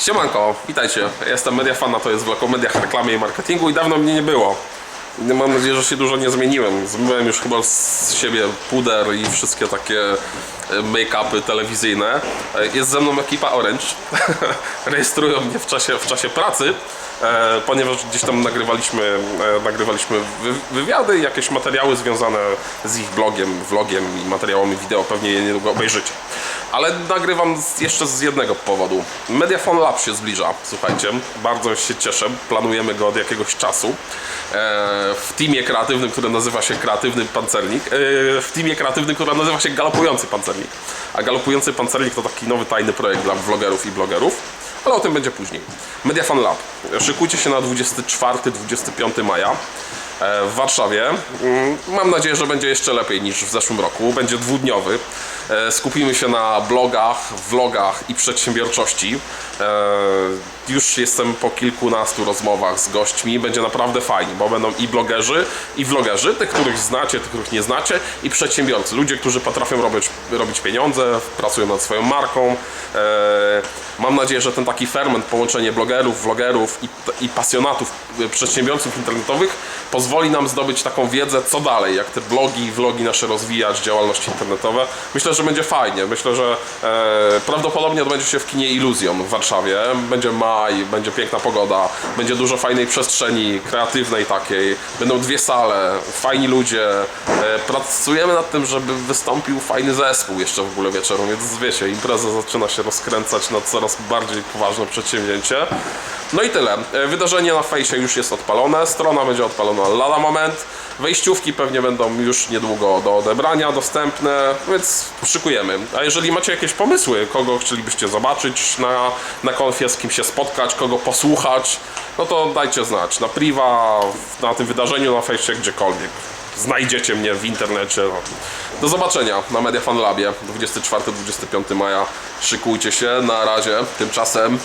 Siemanko, witajcie. Jestem Mediafan, a to jest vlog o mediach, reklamie i marketingu i dawno mnie nie było. Mam nadzieję, że się dużo nie zmieniłem. Zmyłem już chyba z siebie puder i wszystkie takie e, make-upy telewizyjne. E, Jest ze mną ekipa Orange. Rejestrują mnie w czasie, w czasie pracy, e, ponieważ gdzieś tam nagrywaliśmy, nagrywaliśmy wy, wywiady jakieś materiały związane z ich blogiem, vlogiem i materiałami wideo. Pewnie je niedługo obejrzycie. Ale nagrywam z, jeszcze z jednego powodu. Mediafon Lab się zbliża, słuchajcie. Bardzo się cieszę. Planujemy go od jakiegoś czasu. E, w teamie kreatywnym, który nazywa się Kreatywny Pancernik. E, w teamie kreatywnym, który nazywa się Galopujący Pancernik. A Galopujący Pancernik to taki nowy tajny projekt dla vlogerów i blogerów. Ale o tym będzie później. Mediafon Lab. Szykujcie się na 24-25 maja w Warszawie. Mm, Mam nadzieję, że będzie jeszcze lepiej niż w zeszłym roku. Będzie dwudniowy. E, Skupimy się na blogach, vlogach i przedsiębiorczości. E, Już jestem po kilkunastu rozmowach z gośćmi. Będzie naprawdę fajnie, bo będą i blogerzy, i vlogerzy, tych, których znacie, tych, których nie znacie, i przedsiębiorcy. Ludzie, którzy potrafią robić, robić pieniądze, pracują nad swoją marką. Mam nadzieję, że ten taki ferment, połączenie blogerów, vlogerów i, i pasjonatów, y, przedsiębiorców internetowych pozwoli nam zdobyć taką wiedzę, co dalej, jak te blogi, vlogi nasze rozwijać, działalności internetowe. Myślę, że będzie fajnie. Myślę, że e, prawdopodobnie odbędzie się w kinie Illusion w Warszawie. Będzie maj, będzie piękna pogoda, będzie dużo fajnej przestrzeni kreatywnej takiej. Będą dwie sale, fajni ludzie. E, pracujemy nad tym, żeby wystąpił fajny zespół jeszcze w ogóle wieczorem, więc wiecie, impreza zaczyna się rozkręcać na coraz bardziej poważne przedsięwzięcie. No i tyle. E, Wydarzenie na fejsie już jest odpalone, strona będzie odpalona lada moment. Wejściówki pewnie będą już niedługo do odebrania dostępne, więc szykujemy. A jeżeli macie jakieś pomysły, kogo chcielibyście zobaczyć na, na konfie, z kim się spotkać, kogo posłuchać, no to dajcie znać. Na priwa, na tym wydarzeniu, na fejsie, gdziekolwiek. Znajdziecie mnie w internecie. Do zobaczenia na Media Fan Labie 24-25 maja. Szykujcie się. Na razie. Tymczasem